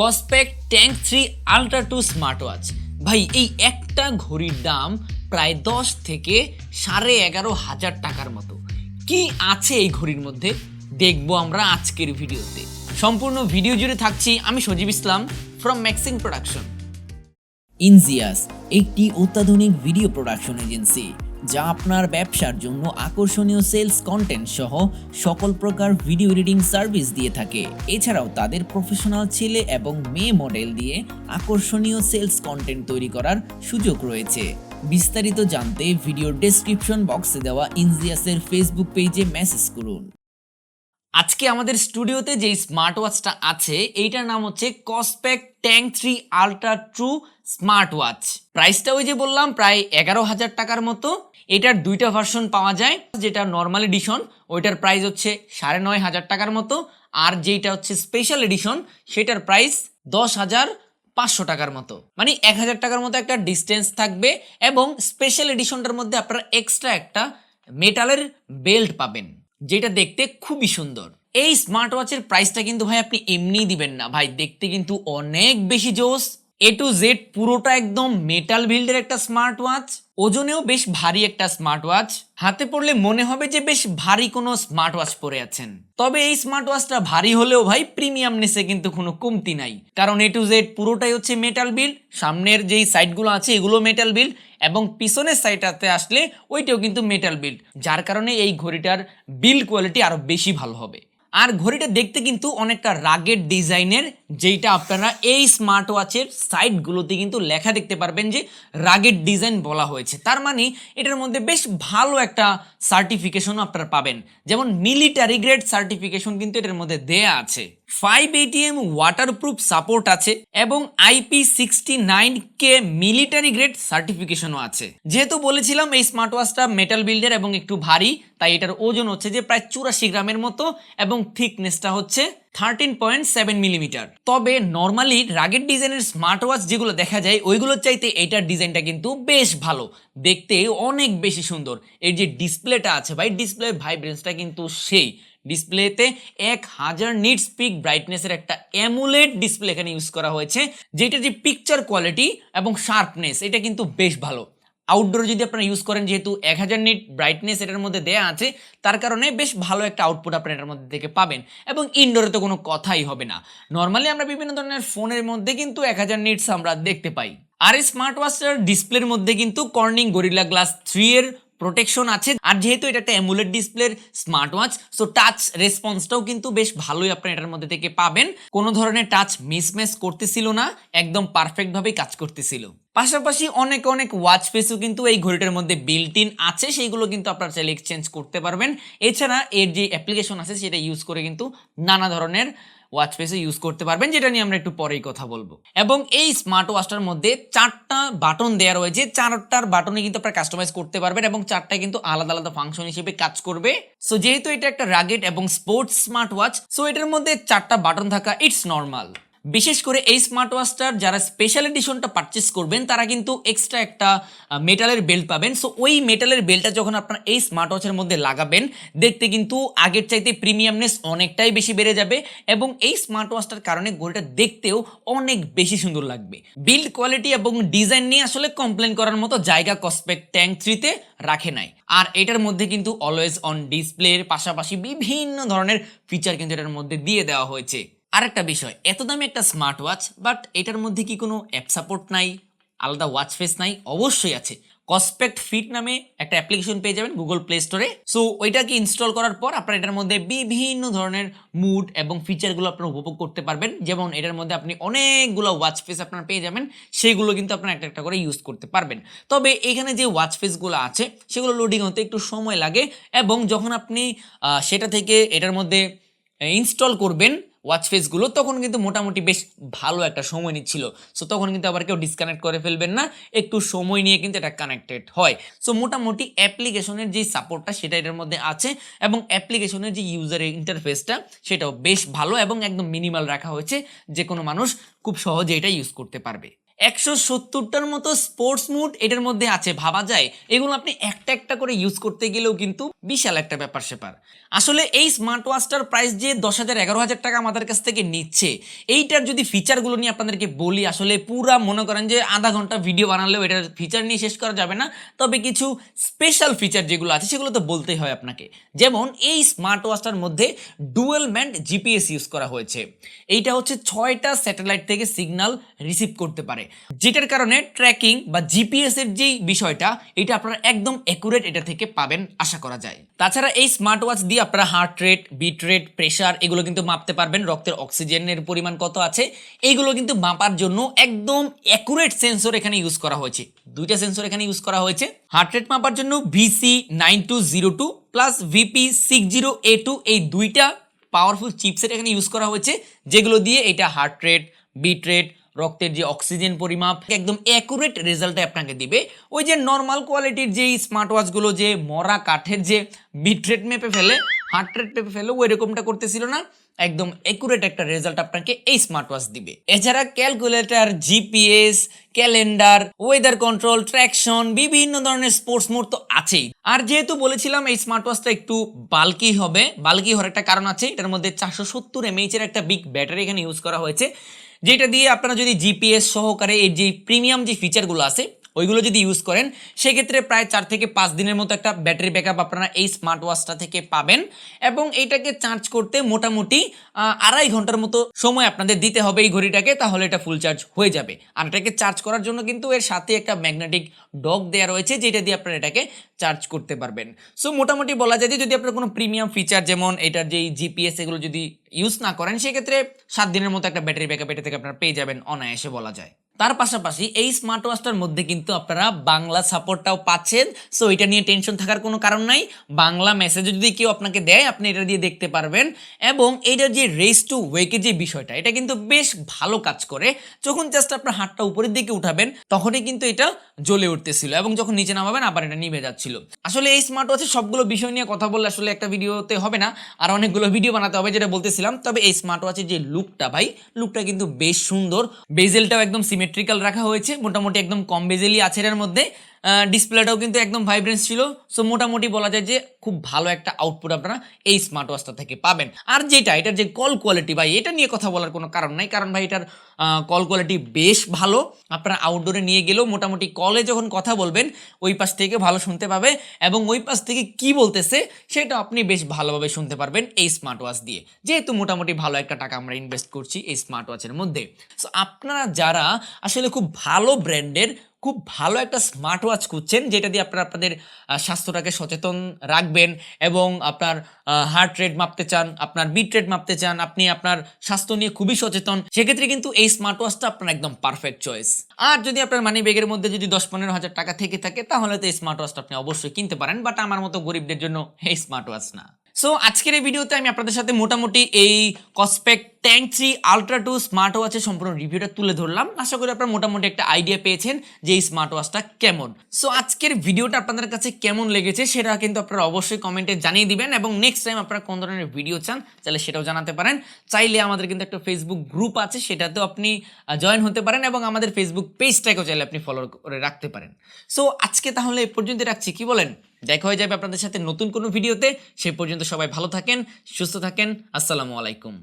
Kospet tank three ultra two smart watch ভাই, এই একটা ঘড়ির দাম প্রায় দশ থেকে সাড়ে এগারো হাজার টাকার মতো। কি আছে এই ঘড়ির মধ্যে? দেখব আমরা আজকের ভিডিওতে। সম্পূর্ণ ভিডিও জুড়ে থাকছি আমি সজীব ইসলাম ফ্রম ম্যাক্সিং প্রোডাকশন ইনজিয়াস, একটি অত্যাধুনিক ভিডিও প্রোডাকশন এজেন্সি যা আপনার ব্যবসার জন্য আকর্ষণীয় সেলস কন্টেন্ট সহ সকল প্রকার ভিডিও এডিটিং সার্ভিস দিয়ে থাকে। এছাড়াও তাদের প্রফেশনাল ছেলে এবং মেয়ে মডেল দিয়ে আকর্ষণীয় সেলস কন্টেন্ট তৈরি করার সুযোগ রয়েছে। বিস্তারিত জানতে ভিডিও ডেসক্রিপশন বক্সে দেওয়া ইনজিয়াসের ফেসবুক পেজে মেসেজ করুন। আজকে আমাদের স্টুডিওতে যে স্মার্ট ওয়াচটা আছে, এইটার নাম হচ্ছে Kospet tank three ultra true smart watch প্রাইসটা ওই যে বললাম, প্রায় এগারো হাজার টাকার মতো। এটার দুইটা ভার্সন পাওয়া যায়, যেটা নর্মাল এডিশন ওইটার প্রাইস হচ্ছে সাড়ে নয় হাজার টাকার মতো। আর যেটা হচ্ছে স্পেশাল এডিশন সেটার প্রাইস দশ হাজার পাঁচশো টাকার মতো। মানে এক হাজার টাকার মতো একটা ডিস্টেন্স থাকবে এবং স্পেশাল এডিশনটার মধ্যে আপনারা এক্সট্রা একটা মেটালের বেল্ট পাবেন। যেটা দেখতে খুবই সুন্দর। এই স্মার্ট ওয়াচের প্রাইসটা কিন্তু ভাই আপনি এমনিই দিবেন না। ভাই, দেখতে কিন্তু অনেক বেশি জোস। এ টু জেড পুরোটা একদম মেটাল বিল্ডের একটা স্মার্ট ওয়াচ ওজনেও বেশ ভারী একটা স্মার্ট ওয়াচ হাতে পড়লে মনে হবে যে বেশ ভারী কোনো স্মার্ট ওয়াচ পরে আছেন। তবে এই স্মার্ট ওয়াচটা ভারী হলেও ভাই প্রিমিয়ামনেসে কিন্তু কোনো কমতি নাই। কারণ এ টু জেড পুরোটাই হচ্ছে মেটাল বিল্ড সামনের যেই সাইডগুলো আছে, এগুলো মেটাল বিল্ড এবং পিছনের সাইডটাতে আসলে ওইটাও কিন্তু মেটাল বিল্ড যার কারণে এই ঘড়িটার বিল্ড কোয়ালিটি আরও বেশি ভালো হবে। আর ঘড়িটা দেখতে কিন্তু অনেকটা রাগেড ডিজাইনের যেটা আপনারা এই স্মার্ট ওয়াচের সাইডগুলোতে কিন্তু লেখা দেখতে পারবেন যে রাগেড ডিজাইন বলা হয়েছে। তার মানে এটার মধ্যে বেশ ভালো একটা সার্টিফিকেশনও আপনারা পাবেন। যেমন মিলিটারি গ্রেড সার্টিফিকেশন কিন্তু এটার মধ্যে দেয়া আছে। ফাইভ এটিএম ওয়াটারপ্রুফ সাপোর্ট আছে এবং IP sixty nine K military grade সার্টিফিকেশনও আছে। যেহেতু বলেছিলাম এই স্মার্ট ওয়াচটা মেটাল বিল্ডের এবং একটু ভারী, তাই এটার ওজন হচ্ছে যে প্রায় চুরাশি গ্রামের মতো এবং থিকনেসটা হচ্ছে থার্টিন পয়েন্ট সেভেন মিলিমিটার তবে নর্মালি রাগের ডিজাইনের স্মার্ট ওয়াচ যেগুলো দেখা যায়, ওইগুলোর চাইতে এইটার ডিজাইনটা কিন্তু বেশ ভালো। দেখতে অনেক বেশি সুন্দর। এর যে ডিসপ্লেটা আছে ভাই ডিসপ্লের ভাইব্রেন্সটা কিন্তু সেই। ডিসপ্লেতে এক হাজার নিট স্পিক ব্রাইটনেসের একটা অ্যামুলেট ডিসপ্লে এখানে ইউজ করা হয়েছে যেটা যে পিকচার কোয়ালিটি এবং শার্পনেস এটা কিন্তু বেশ ভালো। আউটডোর যদি আপনারা ইউজ করেন, যেহেতু এক হাজার নিট ব্রাইটনেস এটার মধ্যে দেয়া আছে, তার কারণে বেশ ভালো একটা আউটপুট আপনারা এটার মধ্যে থেকে পাবেন। এবং ইনডোরে তো কোনো কথাই হবে না। নর্মালি আমরা বিভিন্ন ধরনের ফোনের মধ্যে কিন্তু এক হাজার নিটস আমরা দেখতে পাই। আর এই স্মার্ট ওয়াচটার ডিসপ্লের মধ্যে কিন্তু কর্নিং গরিলা গ্লাস থ্রি এর প্রোটেকশন আছে। আর যেহেতু এটা একটা অ্যামুলেট ডিসপ্লের স্মার্ট ওয়াচ সো টাচ রেসপন্সটাও কিন্তু বেশ ভালোই আপনার এটার মধ্যে থেকে পাবেন। কোনো ধরনের টাচ মিসম্যাচ করতেছিল না, একদম পারফেক্ট ভাবে কাজ করতেছিল। পাশাপাশি অনেক অনেক ওয়াচ ফেসও কিন্তু এই ঘড়িটার মধ্যে বিল্ট ইন আছে, সেইগুলো কিন্তু আপনারা চাইলে এক্সচেঞ্জ করতে পারবেন। এছাড়া এর যে অ্যাপ্লিকেশন আছে, সেটা ইউজ করে কিন্তু নানা ধরনের ওয়াচ ফেসে ইউজ করতে পারবেন, যেটা নিয়ে আমরা একটু পরেই কথা বলব। এবং এই স্মার্ট ওয়াচটার মধ্যে চারটা বাটন দেওয়া রয়েছে। চারটার বাটনে কিন্তু আপনারা কাস্টমাইজ করতে পারবেন এবং চারটা কিন্তু আলাদা আলাদা ফাংশন হিসেবে কাজ করবে। সো যেহেতু এটা একটা রাগেট এবং স্পোর্টস স্মার্ট ওয়াচ সো এটার মধ্যে চারটা বাটন থাকা ইটস নর্মাল বিশেষ করে এই স্মার্ট ওয়াচটার যারা স্পেশাল এডিশনটা পারচেস করবেন, তারা কিন্তু এক্সট্রা একটা মেটালের বেল্ট পাবেন। সো ওই মেটালের বেল্টটা যখন আপনার এই স্মার্ট ওয়াচের মধ্যে লাগাবেন, দেখতে কিন্তু আগের চাইতে প্রিমিয়ামনেস অনেকটাই বেশি বেড়ে যাবে এবং এই স্মার্ট ওয়াচটার কারণে ঘড়িটা দেখতেও অনেক বেশি সুন্দর লাগবে। বিল্ড কোয়ালিটি এবং ডিজাইন নিয়ে আসলে কমপ্লেন করার মতো জায়গা কসপেক ট্যাঙ্ক থ্রিতে রাখে নাই। আর এটার মধ্যে কিন্তু অলওয়েজ অন ডিসপ্লের পাশাপাশি বিভিন্ন ধরনের ফিচার কিন্তু এটার মধ্যে দিয়ে দেওয়া হয়েছে। আরেকটা বিষয়, এত দামি একটা স্মার্ট ওয়াচ বাট এটার মধ্যে কি কোনো অ্যাপ সাপোর্ট নাই, আলাদা ওয়াচ ফেস নাই? অবশ্যই আছে। কসপেক্ট ফিট নামে একটা অ্যাপ্লিকেশন পেয়ে যাবেন গুগল প্লে স্টোরে সো ওইটাকে ইনস্টল করার পর আপনার এটার মধ্যে বিভিন্ন ধরনের মুড এবং ফিচারগুলো আপনারা উপভোগ করতে পারবেন। যেমন এটার মধ্যে আপনি অনেকগুলো ওয়াচ ফেস আপনারা পেয়ে যাবেন সেইগুলো কিন্তু আপনারা একটা একটা করে ইউজ করতে পারবেন। তবে এখানে যে ওয়াচ ফেসগুলো আছে, সেগুলো লোডিং হতে একটু সময় লাগে এবং যখন আপনি সেটা থেকে এটার মধ্যে ইনস্টল করবেন ওয়াচ ফেসগুলো তখন কিন্তু মোটামুটি বেশ ভালো একটা সময় নিচ্ছিল। সো তখন কিন্তু আবার কেউ ডিসকানেক্ট করে ফেলবেন না, একটু সময় নিয়ে কিন্তু এটা কানেক্টেড হয়। সো মোটামুটি অ্যাপ্লিকেশনের যে সাপোর্টটা সেটা এটার মধ্যে আছে এবং অ্যাপ্লিকেশনের যে ইউজার ইন্টারফেসটা সেটাও বেশ ভালো এবং একদম মিনিমাল রাখা হয়েছে। যে কোনো মানুষ খুব সহজে এটা ইউজ করতে পারবে। একশো সত্তরটার মতো স্পোর্টস মুড এটার মধ্যে আছে, ভাবা যায়। এগুলো আপনি একটা একটা করে ইউজ করতে গেলেও কিন্তু বিশাল একটা ব্যাপার স্যাপার। আসলে এই স্মার্ট ওয়াচটার প্রাইস যে দশ হাজার এগারো হাজার টাকা আমাদের কাছ থেকে নিচ্ছে, এইটার যদি ফিচারগুলো নিয়ে আপনাদেরকে বলি, আসলে পুরা মনে করেন যে আধা ঘণ্টা ভিডিও বানালেও এটার ফিচার নিয়ে শেষ করা যাবে না। তবে কিছু স্পেশাল ফিচার যেগুলো আছে, সেগুলো তো বলতেই হয় আপনাকে। যেমন এই স্মার্ট ওয়াচটার মধ্যে ডুয়েল ব্যান্ড জিপিএস ইউজ করা হয়েছে। এইটা হচ্ছে ছয়টা স্যাটেলাইট থেকে সিগন্যাল রিসিভ করতে পারে। যেটার কারণে ট্র্যাকিং বা জিপিএস এর যেই বিষয়টা, এটা আপনারা একদম অ্যাকুরেট এটা থেকে পাবেন আশা করা যায়। তাছাড়া এই স্মার্ট ওয়াচ দিয়ে আপনারা heart rate beat rate pressure এগুলো কিন্তু মাপতে পারবেন, রক্তের অক্সিজেনের পরিমাণ কত আছে এইগুলো কিন্তু মাপার জন্য একদম অ্যাকুরেট সেন্সর এখানে ইউজ করা হয়েছে। দুইটা সেন্সর এখানে ইউজ করা হয়েছে। হার্ট রেট মাপার জন্য VC nine two zero two plus VP six zero A two এই দুইটা পাওয়ারফুল চিপসেট এখানে ইউজ করা হয়েছে, যেগুলো দিয়ে এটা হার্ট রেট বিট রেট রক্তের যে অক্সিজেন পরিমাপ, একদম অ্যাকুরেট রেজাল্টে আপনাকে দিবে। ওই যে নর্মাল কোয়ালিটির যেই স্মার্ট ওয়াচগুলো যে মরা কাঠের যে বিট রেট মেপে ফেলে হার্ট রেট মেপে ফেলে, ওই রকমটা করতেছিল না। একদম একুরেট একটা রেজাল্ট আপনাকে এই স্মার্ট ওয়াচ দিবে। এছাড়া calculator GPS calendar weather control traction বিভিন্ন ধরনের স্পোর্টস মোড তো আছেই। আর যেহেতু বলেছিলাম এই স্মার্ট ওয়াচটা একটু বাল্কি হবে বাল্কি হওয়ার একটা কারণ আছে, এটার মধ্যে চারশো সত্তর এমএইচ এর একটা বিগ ব্যাটারি এখানে ইউজ করা হয়েছে। যেটা দিয়ে আপনারা যদি জিপিএস সহকারে এর যে প্রিমিয়াম যে ফিচারগুলো আছে ওইগুলো যদি ইউজ করেন, সেক্ষেত্রে প্রায় চার থেকে পাঁচ দিনের মতো একটা ব্যাটারি ব্যাকআপ আপনারা এই স্মার্ট ওয়াচটা থেকে পাবেন এবং এইটাকে চার্জ করতে মোটামুটি আড়াই ঘণ্টার মতো সময় আপনাদের দিতে হবে এই ঘড়িটাকে, তাহলে এটা ফুল চার্জ হয়ে যাবে। আর এটাকে চার্জ করার জন্য কিন্তু এর সাথে একটা ম্যাগনেটিক ডক দেওয়া রয়েছে, যেটা দিয়ে আপনারা এটাকে চার্জ করতে পারবেন। সো মোটামুটি বলা যায় যে যদি আপনার কোনো প্রিমিয়াম ফিচার যেমন এটার যেই জিপিএস এগুলো যদি ইউজ না করেন, সেক্ষেত্রে সাত দিনের মতো একটা ব্যাটারি ব্যাকআপ এটা থেকে আপনারা পেয়ে যাবেন, অনায়াসে বলা যায়। তার পাশাপাশি এই স্মার্ট ওয়াচটার মধ্যে কিন্তু আপনারা বাংলা সাপোর্টটাও পাচ্ছেন। সো এটা নিয়ে টেনশন থাকার কোনো কারণ নাই। বাংলা মেসেজ যদি কেউ আপনাকে দেয়, আপনি এটা দিয়ে দেখতে পারবেন। এবং এইটার যে রেস টু ওয়েকের যে বিষয়টা, এটা কিন্তু বেশ ভালো কাজ করে। যখন জাস্ট আপনার হাতটা উপরের দিকে উঠাবেন, তখনই কিন্তু এটা জ্বলে উঠতেছিল এবং যখন নিচে নামাবেন আবার এটা নিভে যাচ্ছিল। আসলে এই স্মার্ট ওয়াচের সবগুলো বিষয় নিয়ে কথা বললে আসলে একটা ভিডিওতে হবে না, আর অনেকগুলো ভিডিও বানাতে হবে যেটা বলতেছিলাম। তবে এই স্মার্ট ওয়াচের যে লুকটা ভাই লুকটা কিন্তু বেশ সুন্দর। বেজেলটাও একদম সিমেট্রিক্যাল রাখা হয়েছে, মোটামুটি একদম কম বেজেলই আছে এর মধ্যে। ডিসপ্লেটাও কিন্তু একদম ভাইব্রেন্স ছিল। সো মোটামুটি বলা যায় যে খুব ভালো একটা আউটপুট আপনারা এই স্মার্ট ওয়াচটা থেকে পাবেন। আর যেটা, এটার যে কল কোয়ালিটি ভাই, এটা নিয়ে কথা বলার কোনো কারণ নাই। কারণ ভাই, এটার কল কোয়ালিটি বেশ ভালো। আপনারা আউটডোরে নিয়ে গেলেও মোটামুটি কলে যখন কথা বলবেন, ওই পাশ থেকে ভালো শুনতে পাবে এবং ওই পাশ থেকে কি বলতেছে, সেটা আপনি বেশ ভালোভাবে শুনতে পারবেন এই স্মার্ট ওয়াচ দিয়ে। যেহেতু মোটামুটি ভালো একটা টাকা আমরা ইনভেস্ট করছি এই স্মার্ট ওয়াচের মধ্যে। সো আপনারা যারা আসলে খুব ভালো ব্র্যান্ডের খুব ভালো একটা স্মার্ট ওয়াচ খুঁজছেন, যেটা দিয়ে আপনারা আপনাদের স্বাস্থ্যটাকে সচেতন রাখবেন এবং আপনার হার্ট রেট মাপতে চান, আপনার বিট রেট মাপতে চান, আপনি আপনার স্বাস্থ্য নিয়ে খুবই সচেতন। সেক্ষেত্রে কিন্তু এই স্মার্ট ওয়াচটা আপনার একদম পারফেক্ট চয়েস আর যদি আপনার মানি ব্যাগের মধ্যে যদি দশ পনেরো হাজার টাকা থেকে থাকে, তাহলে তো এই স্মার্ট ওয়াচটা আপনি অবশ্যই কিনতে পারেন বাট আমার মতো গরিবদের জন্য এই স্মার্ট ওয়াচ না। সো আজকের এই ভিডিওতে আমি আপনাদের সাথে মোটামুটি এই Kospet tank three ultra two smart ওয়াচের সম্পূর্ণ রিভিউটা তুলে ধরলাম। আশা করি আপনারা মোটামুটি একটা আইডিয়া পেয়েছেন যে এই স্মার্ট ওয়াচটা কেমন। সো আজকের ভিডিওটা আপনাদের কাছে কেমন লেগেছে সেটা কিন্তু আপনারা অবশ্যই কমেন্টে জানিয়ে দিবেন এবং নেক্সট টাইম আপনারা কোন ধরনের ভিডিও চান, তাহলে সেটাও জানাতে পারেন। চাইলে আমাদের কিন্তু একটা ফেসবুক গ্রুপ আছে, সেটাতেও আপনি জয়েন হতে পারেন এবং আমাদের ফেসবুক পেজটাকেও চাইলে আপনি ফলো করে রাখতে পারেন। সো আজকে তাহলে এ পর্যন্ত রাখছি। কি বলেন? দেখা হয়ে যাবে আপনাদের সাথে নতুন কোনো ভিডিওতে সে পর্যন্ত সবাই ভালো থাকেন, সুস্থ থাকেন। আসসালামু আলাইকুম।